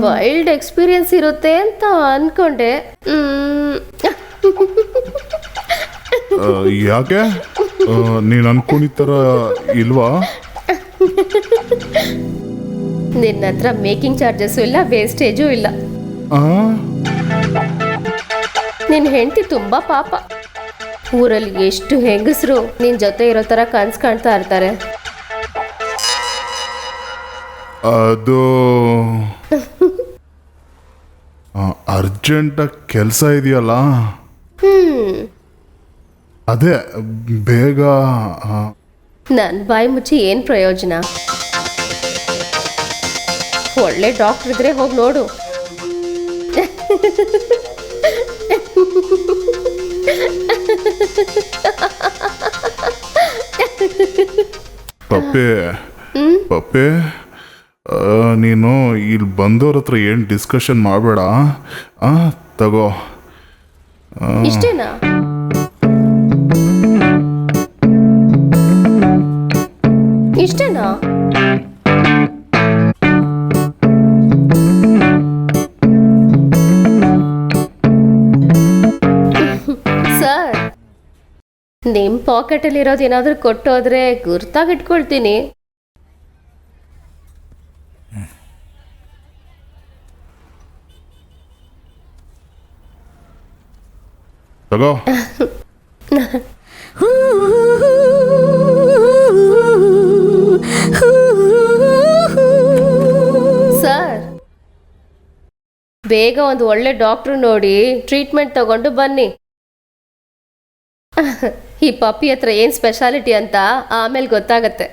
Wild experience ಇರುತ್ತೆ ಅಂತ ಅನ್ಕೊಂಡೆ. ಮ್, ಆ, ಯಾಕೆ? ನೀನ್ ಅನ್ಕೊಂಡಿದ್ ಥರ ಇಲ್ವಾ? ನಿನ್ನ ಹತ್ರ ಮೇಕಿಂಗ್ ಚಾರ್ಜಸ್ಸು ಇಲ್ಲ ವೇಸ್ಟೇಜು ಇಲ್ಲ. ಆ? ನಿನ್ನ ಹೆಂಡತಿ ತುಂಬಾ ಪಾಪ. ಊರಲ್ಲಿ ಎಷ್ಟು ಹೆಂಗಸರು ನಿನ್ ಜೊತೆ ಇರೋ ತರ ಕನ್ಸ್ ಕಾಣ್ತಾ ಇರ್ತಾರೆ. ಅದು ಅರ್ಜೆಂಟಾಗಿ ಕೆಲಸ ಇದೆಯಲ್ಲ? ಅದೇ ಬೇಗ ನಾನು ಬಾಯಿ ಮುಚ್ಚಿ ಏನು ಪ್ರಯೋಜನ? ಒಳ್ಳೆ ಡಾಕ್ಟರ್ ಇದ್ರೆ ಹೋಗಿ ನೋಡು. ಪಪ್ಪೆ ಪಪ್ಪೆ ನೀನು ಇಲ್ಲಿ ಬಂದವ್ರ ಹತ್ರ ಏನು ಡಿಸ್ಕಷನ್ ಮಾಡಬೇಡ? ಆ, ತಗೋ. ಇಷ್ಟೇನಾ? ಇಷ್ಟೇನಾ? ಸರ್ ನಿಮ್ಮ ಪಾಕೆಟಲ್ಲಿ ಇರೋದು ಏನಾದ್ರೂ ಕೊಟ್ಟೋದ್ರೆ ಗುರ್ತಾಗಿಟ್ಕೊಳ್ತೀನಿ ತಗೋ. ಸರ್ ಬೇಗ ಒಂದು ಒಳ್ಳೆ ಡಾಕ್ಟ್ರು ನೋಡಿ ಟ್ರೀಟ್ಮೆಂಟ್ ತಗೊಂಡು ಬನ್ನಿ. ಈ ಪಪ್ಪಿ ಹತ್ರ ಏನು ಸ್ಪೆಷಾಲಿಟಿ ಅಂತ ಆಮೇಲೆ ಗೊತ್ತಾಗತ್ತೆ.